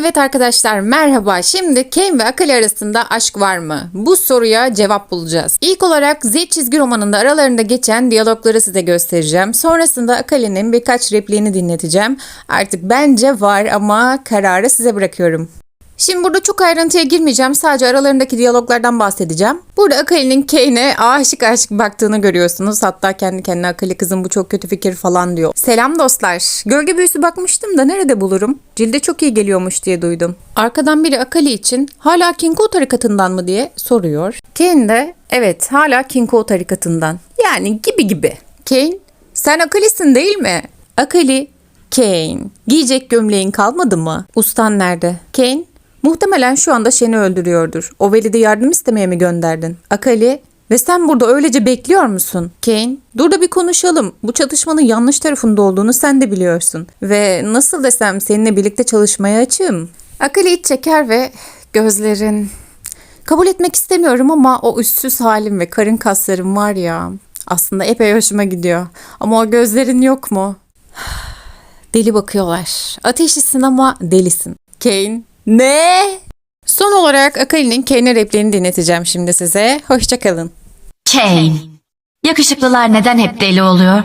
Evet arkadaşlar merhaba. Şimdi Kane ve Akali arasında aşk var mı? Bu soruya cevap bulacağız. İlk olarak Z çizgi romanında aralarında geçen diyalogları size göstereceğim. Sonrasında Akali'nin birkaç repliğini dinleteceğim. Artık bence var ama kararı size bırakıyorum. Şimdi burada çok ayrıntıya girmeyeceğim. Sadece aralarındaki diyaloglardan bahsedeceğim. Burada Akali'nin Kane'e aşık aşık baktığını görüyorsunuz. Hatta kendi kendine Akali kızım bu çok kötü fikir falan diyor. Selam dostlar. Gölge büyüsü bakmıştım da nerede bulurum? Cilde çok iyi geliyormuş diye duydum. Arkadan biri Akali için hala Kinko tarikatından mı diye soruyor. Kane de evet hala Kinko tarikatından. Yani gibi gibi. Kane sen Akali'sin değil mi? Akali Kane. Giyecek gömleğin kalmadı mı? Ustan nerede? Kane. Muhtemelen şu anda Shen'i öldürüyordur. O velide yardım istemeye mi gönderdin? Akali. Ve sen burada öylece bekliyor musun? Kane. Dur da bir konuşalım. Bu çatışmanın yanlış tarafında olduğunu sen de biliyorsun. Ve nasıl desem seninle birlikte çalışmaya açığım. Akali iç çeker ve gözlerin... Kabul etmek istemiyorum ama o üstsüz halim ve karın kaslarım var ya. Aslında epey hoşuma gidiyor. Ama o gözlerin yok mu? Deli bakıyorlar. Ateşlisin ama delisin. Kane. Ne? Son olarak Akali'nin Kane'e repliğini dinleteceğim şimdi size. Hoşçakalın. Kane. Yakışıklılar neden hep deli oluyor?